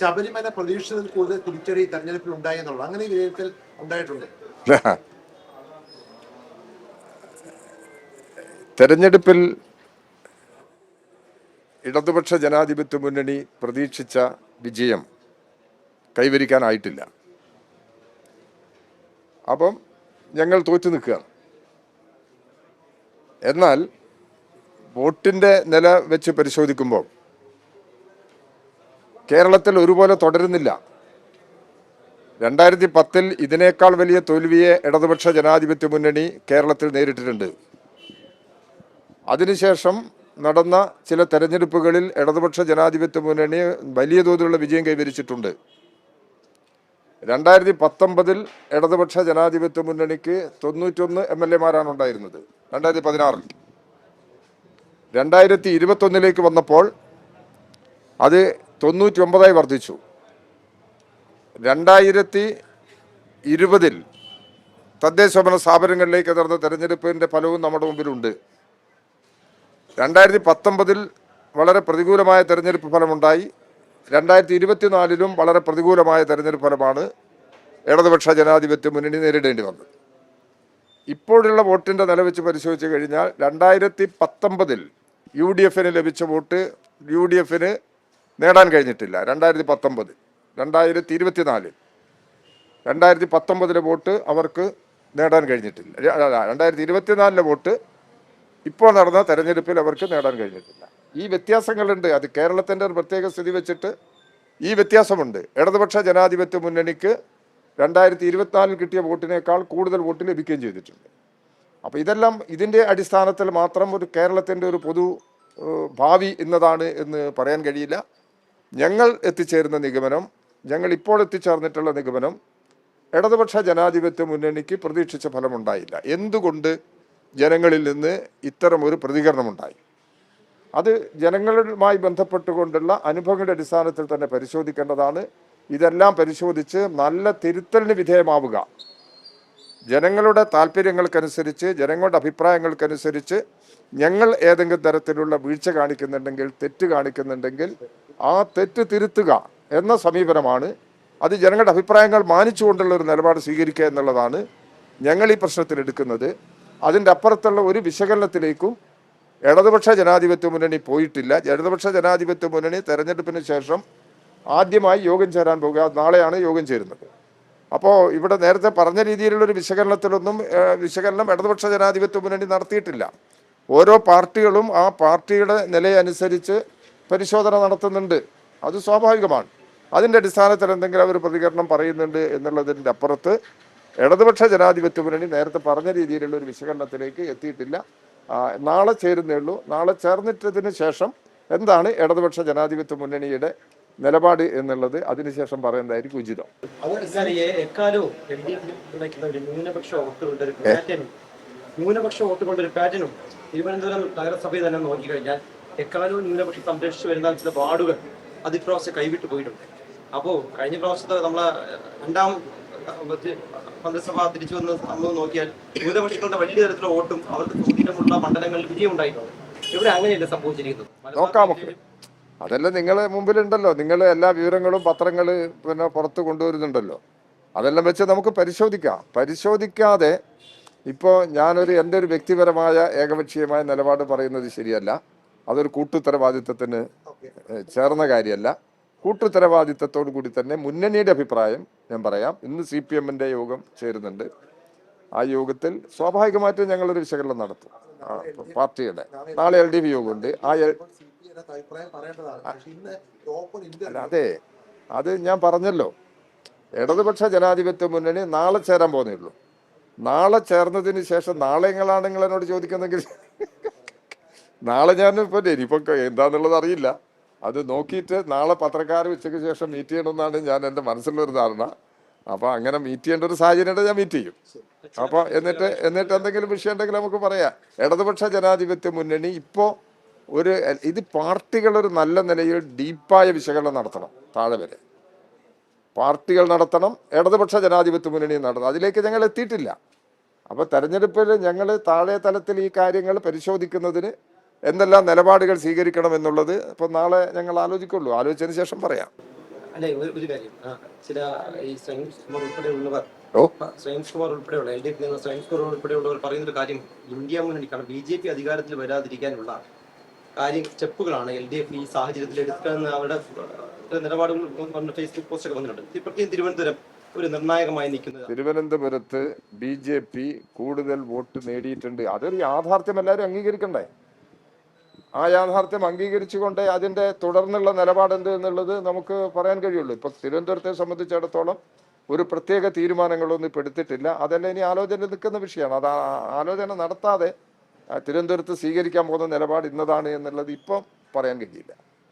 ശബരിമല പ്രതീക്ഷിച്ചതിൽ കൂടുതൽ തിരിച്ചടി തെരഞ്ഞെടുപ്പിൽ ഉണ്ടായി എന്നുള്ളത് അങ്ങനെ വിലയിരുത്തൽ ഉണ്ടായിട്ടുണ്ട്. തെരഞ്ഞെടുപ്പിൽ ഇടതുപക്ഷ ജനാധിപത്യ മുന്നണി പ്രതീക്ഷിച്ച വിജയം കൈവരിക്കാനായിട്ടില്ല. അപ്പം ഞങ്ങൾ തോറ്റു നിൽക്കുകയാണ് എന്നാൽ വോട്ടിന്റെ നില വെച്ച് പരിശോധിക്കുമ്പോൾ കേരളത്തിൽ ഒരുപോലെ തുടരുന്നില്ല. രണ്ടായിരത്തി പത്തിൽ ഇതിനേക്കാൾ വലിയ തോൽവിയെ ഇടതുപക്ഷ ജനാധിപത്യ മുന്നണി കേരളത്തിൽ നേരിട്ടിട്ടുണ്ട്. അതിനുശേഷം നടന്ന ചില തെരഞ്ഞെടുപ്പുകളിൽ ഇടതുപക്ഷ ജനാധിപത്യ മുന്നണി വലിയ തോതിലുള്ള വിജയം കൈവരിച്ചിട്ടുണ്ട്. രണ്ടായിരത്തി പത്തൊമ്പതിൽ ഇടതുപക്ഷ ജനാധിപത്യ മുന്നണിക്ക് തൊണ്ണൂറ്റൊന്ന് എം എൽ എമാരാണ് ഉണ്ടായിരുന്നത് രണ്ടായിരത്തി പതിനാറിൽ രണ്ടായിരത്തി ഇരുപത്തൊന്നിലേക്ക് വന്നപ്പോൾ അത് തൊണ്ണൂറ്റി ഒമ്പതായി വർദ്ധിച്ചു. രണ്ടായിരത്തി ഇരുപതിൽ തദ്ദേശഭരണ സ്ഥാപനങ്ങളിലേക്ക് നടന്ന തെരഞ്ഞെടുപ്പിന്റെ ഫലവും നമ്മുടെ മുമ്പിലുണ്ട്. രണ്ടായിരത്തി പത്തൊമ്പതിൽ വളരെ പ്രതികൂലമായ തെരഞ്ഞെടുപ്പ് ഫലമുണ്ടായി. രണ്ടായിരത്തി ഇരുപത്തിനാലിലും വളരെ പ്രതികൂലമായ തെരഞ്ഞെടുപ്പ് ഫലമാണ് ഇടതുപക്ഷ ജനാധിപത്യ മുന്നണി നേരിടേണ്ടി വന്നത്. ഇപ്പോഴുള്ള വോട്ടിന്റെ നില വെച്ച് പരിശോധിച്ച് കഴിഞ്ഞാൽ രണ്ടായിരത്തി പത്തൊമ്പതിൽ യു ഡി എഫിന് ലഭിച്ച വോട്ട് യു ഡി എഫിന് നേടാൻ കഴിഞ്ഞിട്ടില്ല. രണ്ടായിരത്തി പത്തൊമ്പത് രണ്ടായിരത്തി ഇരുപത്തിനാലിൽ രണ്ടായിരത്തി പത്തൊമ്പതിലെ വോട്ട് അവർക്ക് നേടാൻ കഴിഞ്ഞിട്ടില്ല. രണ്ടായിരത്തി ഇരുപത്തിനാലിലെ വോട്ട് ഇപ്പോൾ നടന്ന തെരഞ്ഞെടുപ്പിൽ അവർക്ക് നേടാൻ കഴിഞ്ഞിട്ടില്ല. ഈ വ്യത്യാസങ്ങളുണ്ട്. അത് കേരളത്തിന്റെ ഒരു പ്രത്യേക സ്ഥിതി വെച്ചിട്ട് ഈ വ്യത്യാസമുണ്ട്. ഇടതുപക്ഷ ജനാധിപത്യ മുന്നണിക്ക് രണ്ടായിരത്തി ഇരുപത്തിനാലിൽ കിട്ടിയ വോട്ടിനേക്കാൾ കൂടുതൽ വോട്ട് ലഭിക്കുകയും ചെയ്തിട്ടുണ്ട്. അപ്പോൾ ഇതെല്ലാം ഇതിന്റെ അടിസ്ഥാനത്തിൽ മാത്രം ഒരു കേരളത്തിന്റെ ഒരു പൊതു ഭാവി എന്നതാണ് എന്ന് പറയാൻ കഴിയില്ല. ഞങ്ങൾ എത്തിച്ചേരുന്ന നിഗമനം ഞങ്ങൾ ഇപ്പോൾ എത്തിച്ചേർന്നിട്ടുള്ള നിഗമനം ഇടതുപക്ഷ ജനാധിപത്യ മുന്നണിക്ക് പ്രതീക്ഷിച്ച ഫലമുണ്ടായില്ല. എന്തുകൊണ്ട് ജനങ്ങളിൽ നിന്ന് ഇത്തരം ഒരു പ്രതികരണമുണ്ടായി? അത് ജനങ്ങളുമായി ബന്ധപ്പെട്ടുകൊണ്ടുള്ള അനുഭവങ്ങളുടെ അടിസ്ഥാനത്തിൽ തന്നെ പരിശോധിക്കേണ്ടതാണ്. ഇതെല്ലാം പരിശോധിച്ച് നല്ല തിരുത്തലിന് വിധേയമാവുക. ജനങ്ങളുടെ താല്പര്യങ്ങൾക്കനുസരിച്ച് ജനങ്ങളുടെ അഭിപ്രായങ്ങൾക്കനുസരിച്ച് ഞങ്ങൾ ഏതെങ്കിലും തരത്തിലുള്ള വീഴ്ച കാണിക്കുന്നുണ്ടെങ്കിൽ തെറ്റ് കാണിക്കുന്നുണ്ടെങ്കിൽ ആ തെറ്റ് തിരുത്തുക എന്ന സമീപനമാണ്. അത് ജനങ്ങളുടെ അഭിപ്രായങ്ങൾ മാനിച്ചുകൊണ്ടുള്ള ഒരു നിലപാട് സ്വീകരിക്കുക എന്നുള്ളതാണ് ഞങ്ങൾ ഈ പ്രശ്നത്തിൽ എടുക്കുന്നത്. അതിന്റെ അപ്പുറത്തുള്ള ഒരു വിശകലനത്തിലേക്കും ഇടതുപക്ഷ ജനാധിപത്യ മുന്നണി പോയിട്ടില്ല. ഇടതുപക്ഷ ജനാധിപത്യ മുന്നണി തെരഞ്ഞെടുപ്പിന് ശേഷം ആദ്യമായി യോഗം ചേരാൻ പോകുക. നാളെയാണ് യോഗം ചേരുന്നത്. അപ്പോൾ ഇവിടെ നേരത്തെ പറഞ്ഞ രീതിയിലുള്ളൊരു വിശകലനത്തിലൊന്നും വിശകലനം ഇടതുപക്ഷ ജനാധിപത്യ മുന്നണി നടത്തിയിട്ടില്ല. ഓരോ പാർട്ടികളും ആ പാർട്ടിയുടെ നിലയനുസരിച്ച് പരിശോധന നടത്തുന്നുണ്ട്. അത് സ്വാഭാവികമാണ്. അതിന്റെ അടിസ്ഥാനത്തിൽ എന്തെങ്കിലും അവർ പ്രതികരണം പറയുന്നുണ്ട് എന്നുള്ളതിന്റെ അപ്പുറത്ത് ഇടതുപക്ഷ ജനാധിപത്യ മുന്നണി നേരത്തെ പറഞ്ഞ രീതിയിലുള്ള ഒരു വിശകലനത്തിലേക്ക് എത്തിയിട്ടില്ല. നാളെ ചേരുന്നേ ഉള്ളൂ. നാളെ ചേർന്നിട്ടതിന് ശേഷം എന്താണ് ഇടതുപക്ഷ ജനാധിപത്യ മുന്നണിയുടെ നിലപാട് എന്നുള്ളത് അതിനുശേഷം പറയുന്നതായിരിക്കും ഉചിതം. ന്യൂനപക്ഷ വോട്ടുകളുടെ ഒരു പാറ്റേണും തിരുവനന്തപുരം നഗരസഭയിൽ തന്നെ നോക്കിക്കഴിഞ്ഞാൽ എക്കാലവും ന്യൂനപക്ഷം സംരക്ഷിച്ചു വരുന്ന ചില വാർഡുകൾ അത് ഇപ്രാവശ്യം കൈവിട്ട് പോയിട്ടുണ്ട്. അപ്പോ കഴിഞ്ഞ പ്രാവശ്യത്തെ നമ്മളെ രണ്ടാം മന്ത്രിസഭ തിരിച്ചു വന്ന സംഭവം നോക്കിയാൽ ന്യൂനപക്ഷങ്ങളുടെ വലിയ തരത്തിലുള്ള വോട്ടും അവർക്ക് സ്വാധീനമുള്ള മണ്ഡലങ്ങളിൽ വിജയം ഉണ്ടായിട്ടുണ്ട്. ഇവിടെ അങ്ങനെയല്ല സംഭവിച്ചിരിക്കുന്നത്. അതെല്ലാം നിങ്ങളെ മുമ്പിലുണ്ടല്ലോ. നിങ്ങൾ എല്ലാ വിവരങ്ങളും പത്രങ്ങൾ പിന്നെ പുറത്ത് കൊണ്ടുവരുന്നുണ്ടല്ലോ. അതെല്ലാം വെച്ച് നമുക്ക് പരിശോധിക്കാം. പരിശോധിക്കാതെ ഇപ്പോൾ ഞാനൊരു എന്റെ ഒരു വ്യക്തിപരമായ ഏകപക്ഷീയമായ നിലപാട് പറയുന്നത് ശരിയല്ല. അതൊരു കൂട്ടുത്തരവാദിത്വത്തിന് ചേർന്ന കാര്യമല്ല. കൂട്ടുത്തരവാദിത്തത്തോടു കൂടി തന്നെ മുന്നണിയുടെ അഭിപ്രായം ഞാൻ പറയാം. ഇന്ന് സി പി എമ്മിന്റെ യോഗം ചേരുന്നുണ്ട്. ആ യോഗത്തിൽ സ്വാഭാവികമായിട്ടും ഞങ്ങളൊരു വിശകലനം നടത്തും. പാർട്ടിയുടെ. നാളെ എൽ ഡി പി യോഗമുണ്ട്. ആ അതെ. അത് ഞാൻ പറഞ്ഞല്ലോ. ഇടതുപക്ഷ ജനാധിപത്യ മുന്നണി നാളെ ചേരാൻ പോകുന്നേ ഉള്ളൂ. നാളെ ചേർന്നതിന് ശേഷം നാളെ നിങ്ങളാണ് നിങ്ങൾ എന്നോട് ചോദിക്കുന്നെങ്കിൽ നാളെ ഞാൻ ഇപ്പം ഇനിയിപ്പം എന്താന്നുള്ളത് അറിയില്ല. അത് നോക്കിയിട്ട് നാളെ പത്രക്കാർ ഉച്ചയ്ക്ക് ശേഷം മീറ്റ് ചെയ്യണമെന്നാണ് ഞാൻ എന്റെ മനസ്സിലൊരു ധാരണ. അപ്പോൾ അങ്ങനെ മീറ്റ് ചെയ്യേണ്ട ഒരു സാഹചര്യം ഞാൻ മീറ്റ് ചെയ്യും. അപ്പോൾ എന്നിട്ട് എന്നിട്ട് എന്തെങ്കിലും വിഷയം ഉണ്ടെങ്കിൽ നമുക്ക് പറയാം. ഇടതുപക്ഷ ജനാധിപത്യ മുന്നണി ഇപ്പോൾ ഒരു ഇത് പാർട്ടികൾ ഒരു നല്ല നിലയിൽ ഡീപ്പായ വിശകലനം നടത്തണം താഴെ വരെ. പാർട്ടികൾ നടത്തണം ഇടതുപക്ഷ ജനാധിപത്യ മുന്നണി നടത്തണം. അതിലേക്ക് ഞങ്ങൾ എത്തിയിട്ടില്ല. അപ്പോൾ തെരഞ്ഞെടുപ്പിൽ ഞങ്ങൾ താഴെ തലത്തിൽ ഈ കാര്യങ്ങൾ പരിശോധിക്കുന്നതിന് എന്തെല്ലാം നിലപാടുകൾ സ്വീകരിക്കണം എന്നുള്ളത് ഇപ്പോൾ നാളെ ഞങ്ങൾ ആലോചിക്കുള്ളൂ. ആലോചിച്ചതിന് ശേഷം പറയാം. അല്ലെ ഒരു കാര്യം. ചില ഈ സയൻസ് കുമാർ ഉൾപ്പെടെയുള്ളവർ സ്വയം കുമാർ ഉൾപ്പെടെയുള്ള എൽ ഡി എഫ് സ്വയം കുമാർ ഉൾപ്പെടെയുള്ളവർ പറയുന്ന ഒരു കാര്യം ഇന്ത്യ മുന്നണിക്കാണ്. ബി ജെ പി അധികാരത്തിൽ വരാതിരിക്കാനുള്ള കാര്യം സ്റ്റെപ്പുകളാണ് എൽ ഡി എഫ് ഈ സാഹചര്യത്തിൽ എടുക്കുകയെന്ന് അവരുടെ നിലപാടുകൾ ഫേസ്ബുക്ക് പോസ്റ്റ് ഒക്കെ വന്നിട്ടുണ്ട് പ്രത്യേകം തിരുവനന്തപുരം ഒരു നിർണായകമായി നിൽക്കുന്നത്. തിരുവനന്തപുരത്ത് ബി ജെ പി കൂടുതൽ വോട്ട് നേടിയിട്ടുണ്ട്. അതൊരു യാഥാർത്ഥ്യം എല്ലാവരും അംഗീകരിക്കണ്ടേ? ആ യാഥാർത്ഥ്യം അംഗീകരിച്ചുകൊണ്ട് അതിന്റെ തുടർന്നുള്ള നിലപാട് എന്ത് എന്നുള്ളത് നമുക്ക് പറയാൻ കഴിയുള്ളൂ. ഇപ്പം തിരുവനന്തപുരത്തെ സംബന്ധിച്ചിടത്തോളം ഒരു പ്രത്യേക തീരുമാനങ്ങളൊന്നും ഇപ്പം എടുത്തിട്ടില്ല. അതെല്ലാം ഇനി ആലോചന നിൽക്കുന്ന വിഷയമാണ്. അത് ആലോചന നടത്താതെ തിരുവനന്തപുരത്ത് സ്വീകരിക്കാൻ പോകുന്ന നിലപാട് ഇന്നതാണ് എന്നുള്ളത് ഇപ്പം പറയാൻ കഴിയില്ല.